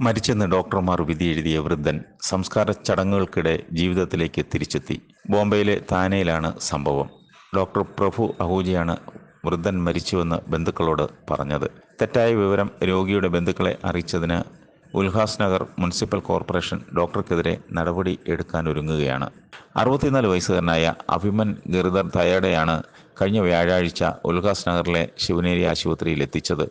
മരിച്ചെന്ന് ഡോക്ടർമാർ വിധി എഴുതിയ വൃദ്ധൻ സംസ്കാര ചടങ്ങുകൾക്കിടെ ജീവിതത്തിലേക്ക് തിരിച്ചെത്തി. ബോംബെയിലെ താനയിലാണ് സംഭവം. ഡോക്ടർ പ്രഭു അഹൂജയാണ് വൃദ്ധൻ മരിച്ചുവെന്ന് ബന്ധുക്കളോട് പറഞ്ഞത്. തെറ്റായ വിവരം രോഗിയുടെ ബന്ധുക്കളെ അറിയിച്ചതിന് ഉൽഹാസ് നഗർ മുനിസിപ്പൽ കോർപ്പറേഷൻ ഡോക്ടർക്കെതിരെ നടപടി എടുക്കാനൊരുങ്ങുകയാണ്. അറുപത്തിനാല് വയസ്സുകാരനായ അഭിമൻ ഗിർദർ തയയുടെയാണ് കഴിഞ്ഞ വ്യാഴാഴ്ച ഉൽഹാസ് നഗറിലെ ശിവനേരി ആശുപത്രിയിൽ എത്തിച്ചത്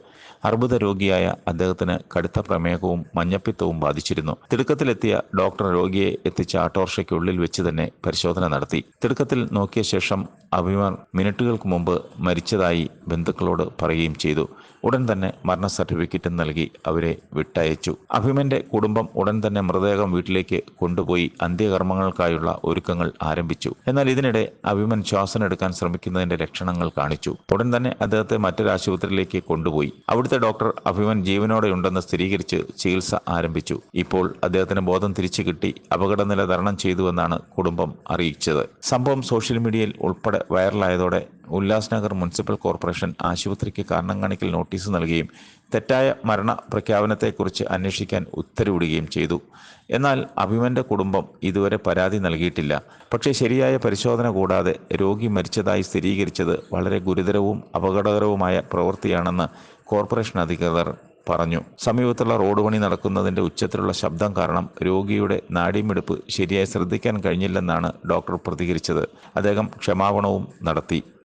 അർബുദ രോഗിയായ അദ്ദേഹത്തിന് കടുത്ത പ്രമേഹവും മഞ്ഞപ്പിത്തവും ബാധിച്ചിരുന്നു. തിടുക്കത്തിലെത്തിയ ഡോക്ടർ രോഗിയെ എത്തിച്ച ഓട്ടോറിക്ഷയ്ക്കുള്ളിൽ വെച്ച് തന്നെ പരിശോധന നടത്തി. തിടുക്കത്തിൽ നോക്കിയ ശേഷം അഭിമർ മിനിറ്റുകൾക്ക് മുമ്പ് മരിച്ചതായി ബന്ധുക്കളോട് പറയുകയും ചെയ്തു. ഉടൻ തന്നെ മരണ സർട്ടിഫിക്കറ്റ് നൽകി അവരെ വിട്ടയച്ചു. അഭിമന്റെ കുടുംബം ഉടൻ തന്നെ മൃതദേഹം വീട്ടിലേക്ക് കൊണ്ടുപോയി അന്ത്യകർമ്മങ്ങൾക്കായുള്ള ഒരുക്കങ്ങൾ ആരംഭിച്ചു. എന്നാൽ ഇതിനിടെ അഭിമൻ ശ്വാസം എടുക്കാൻ ശ്രമിക്കുന്നതിന്റെ ലക്ഷണങ്ങൾ കാണിച്ചു. ഉടൻ തന്നെ അദ്ദേഹത്തെ മറ്റൊരു ആശുപത്രിയിലേക്ക് കൊണ്ടുപോയി. അവിടുത്തെ ഡോക്ടർ അഭിമൻ ജീവനോടെ ഉണ്ടെന്ന് സ്ഥിരീകരിച്ച് ചികിത്സ ആരംഭിച്ചു. ഇപ്പോൾ അദ്ദേഹത്തിന് ബോധം തിരിച്ചു കിട്ടി. അപകടനില തരണം ചെയ്തുവെന്നാണ് കുടുംബം അറിയിച്ചത്. സംഭവം സോഷ്യൽ മീഡിയയിൽ ഉൾപ്പെടെ വൈറലായതോടെ ഉല്ലാസ് നഗർ മുനിസിപ്പൽ കോർപ്പറേഷൻ ആശുപത്രിക്ക് കാരണം കാണിക്കൽ നോട്ടീസ് നൽകുകയും തെറ്റായ മരണ പ്രഖ്യാപനത്തെക്കുറിച്ച് അന്വേഷിക്കാൻ ഉത്തരവിടുകയും ചെയ്തു. എന്നാൽ അഭിമന്റെ കുടുംബം ഇതുവരെ പരാതി നൽകിയിട്ടില്ല. പക്ഷേ ശരിയായ പരിശോധന കൂടാതെ രോഗി മരിച്ചതായി സ്ഥിരീകരിച്ചത് വളരെ ഗുരുതരവും അപകടകരവുമായ പ്രവൃത്തിയാണെന്ന് കോർപ്പറേഷൻ അധികൃതർ പറഞ്ഞു. സമീപത്തുള്ള റോഡ് പണി നടക്കുന്നതിന്റെ ഉച്ചത്തിലുള്ള ശബ്ദം കാരണം രോഗിയുടെ നാടിമെടുപ്പ് ശരിയായി ശ്രദ്ധിക്കാൻ കഴിഞ്ഞില്ലെന്നാണ് ഡോക്ടർ പ്രതികരിച്ചത്. അദ്ദേഹം ക്ഷമാപണവും നടത്തി.